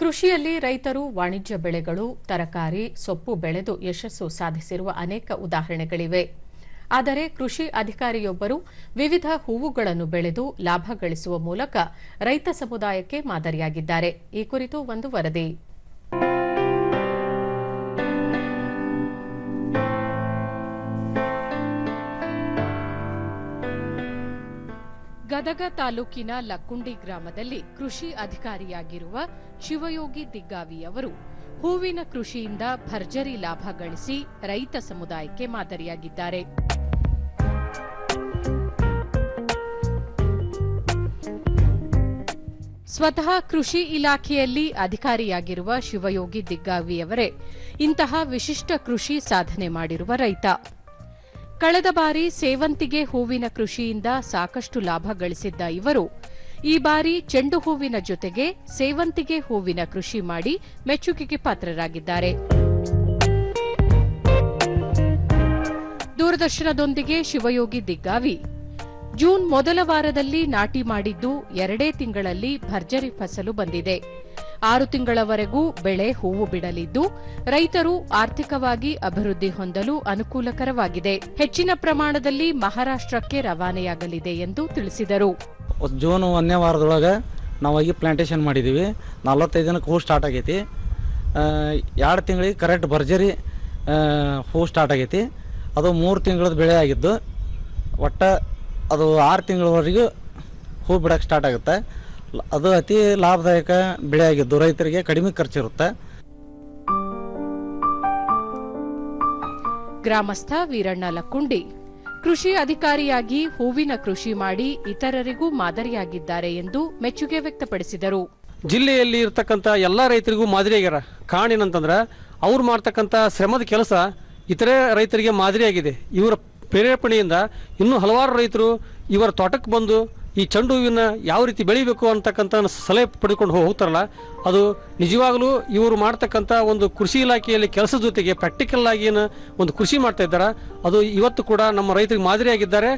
ಕೃಷಿಯಲ್ಲಿ ರೈತರು ವಾಣಿಜ್ಯ ಬೆಳೆಗಳು, ತರಕಾರಿ, ಸೊಪ್ಪು ಬೆಳೆದು ಯಶಸ್ಸು ಸಾಧಿಸಿರುವ ಅನೇಕ ಉದಾಹರಣೆಗಳಿವೆ. ಆದರೆ ಕೃಷಿ ಅಧಿಕಾರಿಯೊಬ್ಬರು ವಿವಿಧ ಹೂವುಗಳನ್ನು ಬೆಳೆದು ಲಾಭ ಗಳಿಸುವ ಮೂಲಕ ರೈತ ಸಮುದಾಯಕ್ಕೆ ಮಾದರಿಯಾಗಿದ್ದಾರೆ. ಈ ಕುರಿತು ಒಂದು ವರದಿ. ಗದಗ ತಾಲೂಕಿನ ಲಕ್ಕುಂಡಿ ಗ್ರಾಮದಲ್ಲಿ ಕೃಷಿ ಅಧಿಕಾರಿಯಾಗಿರುವ ಶಿವಯೋಗಿ ದಿಗ್ಗಾವಿ ಅವರು ಹೂವಿನ ಕೃಷಿಯಿಂದ ಭರ್ಜರಿ ಲಾಭ ಗಳಿಸಿ ರೈತ ಸಮುದಾಯಕ್ಕೆ ಮಾದರಿಯಾಗಿದ್ದಾರೆ. ಸ್ವತಃ ಕೃಷಿ ಇಲಾಖೆಯಲ್ಲಿ ಅಧಿಕಾರಿಯಾಗಿರುವ ಶಿವಯೋಗಿ ದಿಗ್ಗಾವಿಯವರೇ ಇಂತಹ ವಿಶಿಷ್ಟ ಕೃಷಿ ಸಾಧನೆ ಮಾಡಿರುವ ರೈತ. ಕಳೆದ ಬಾರಿ ಸೇವಂತಿಗೆ ಹೂವಿನ ಕೃಷಿಯಿಂದ ಸಾಕಷ್ಟು ಲಾಭ ಗಳಿಸಿದ್ದ ಇವರು, ಈ ಬಾರಿ ಚೆಂಡು ಹೂವಿನ ಜೊತೆಗೆ ಸೇವಂತಿಗೆ ಹೂವಿನ ಕೃಷಿ ಮಾಡಿ ಮೆಚ್ಚುಗೆಗೆ ಪಾತ್ರರಾಗಿದ್ದಾರೆ. ದೂರದರ್ಶನದೊಂದಿಗೆ ಶಿವಯೋಗಿ ದಿಗ್ಗಾವಿ, ಜೂನ್ ಮೊದಲ ವಾರದಲ್ಲಿ ನಾಟಿ ಮಾಡಿದ್ದು ಎರಡೇ ತಿಂಗಳಲ್ಲಿ ಭರ್ಜರಿ ಫಸಲು ಬಂದಿದೆ. ಆರು ತಿಂಗಳವರೆಗೂ ಬೆಳೆ ಹೂವು ಬಿಡಲಿದ್ದು, ರೈತರು ಆರ್ಥಿಕವಾಗಿ ಅಭಿವೃದ್ಧಿ ಹೊಂದಲು ಅನುಕೂಲಕರವಾಗಿದೆ. ಹೆಚ್ಚಿನ ಪ್ರಮಾಣದಲ್ಲಿ ಮಹಾರಾಷ್ಟಕ್ಕೆ ರವಾನೆಯಾಗಲಿದೆ ಎಂದು ತಿಳಿಸಿದರು. ಜೂನ್ ಒಂದನೇ ವಾರದೊಳಗೆ ನಾವು ಈ ಪ್ಲಾಂಟೇಶನ್ ಮಾಡಿದ್ದೀವಿ. ನಲವತ್ತೈದು ದಿನಕ್ಕೆ ಹೂ ಸ್ಟಾರ್ಟ್ ಆಗೈತಿ. ಎರಡು ತಿಂಗಳಿಗೆ ಕರೆಕ್ಟ್ ಭರ್ಜರಿ ಹೂ ಸ್ಟಾರ್ಟ್ ಆಗೈತಿ. ಅದು ಮೂರು ತಿಂಗಳದ ಬೆಳೆ ಆಗಿದ್ದು, ಒಟ್ಟು ಅದು ಆರು ತಿಂಗಳವರೆಗೂ ಹೂ ಬಿಡಕ್ಕೆ ಸ್ಟಾರ್ಟ್ ಆಗುತ್ತೆ. ಅದು ಅತಿ ಲಾಭದಾಯಕ ಬೆಳೆ ಆಗಿದ್ದು ರೈತರಿಗೆ ಕಡಿಮೆ ಖರ್ಚಿರುತ್ತೆ. ಗ್ರಾಮಸ್ಥ ವೀರಣ್ಣ ಲಕ್ಕುಂಡಿ ಕೃಷಿ ಅಧಿಕಾರಿಯಾಗಿ ಹೂವಿನ ಕೃಷಿ ಮಾಡಿ ಇತರರಿಗೂ ಮಾದರಿಯಾಗಿದ್ದಾರೆ ಎಂದು ಮೆಚ್ಚುಗೆ ವ್ಯಕ್ತಪಡಿಸಿದರು. ಜಿಲ್ಲೆಯಲ್ಲಿ ಇರ್ತಕ್ಕಂಥ ಎಲ್ಲ ರೈತರಿಗೂ ಮಾದರಿಯಾಗ್ಯಾರ. ಕಾರಣ ಏನಂತಂದ್ರೆ ಅವ್ರು ಮಾಡ್ತಕ್ಕಂಥ ಶ್ರಮದ ಕೆಲಸ ಇತರೆ ರೈತರಿಗೆ ಮಾದರಿಯಾಗಿದೆ. ಇವರ ಪ್ರೇರೇಪಣೆಯಿಂದ ಇನ್ನೂ ಹಲವಾರು ರೈತರು ಇವರ ತೋಟಕ್ಕೆ ಬಂದು ಈ ಚೆಂಡು ಹೂವಿನ ಯಾವ ರೀತಿ ಬೆಳಿಬೇಕು ಅಂತಕ್ಕಂಥ ಸಲಹೆ ಪಡೆದುಕೊಂಡು ಹೋಗ್ತಾರಲ್ಲ, ಅದು ನಿಜವಾಗಲೂ ಇವರು ಮಾಡ್ತಕ್ಕಂಥ ಒಂದು ಕೃಷಿ ಇಲಾಖೆಯಲ್ಲಿ ಕೆಲಸದ ಜೊತೆಗೆ ಪ್ರಾಕ್ಟಿಕಲ್ ಆಗಿ ಒಂದು ಕೃಷಿ ಮಾಡ್ತಾ ಇದ್ದಾರೆ, ಅದು ಇವತ್ತು ಕೂಡ ನಮ್ಮ ರೈತರಿಗೆ ಮಾದರಿಯಾಗಿದ್ದಾರೆ.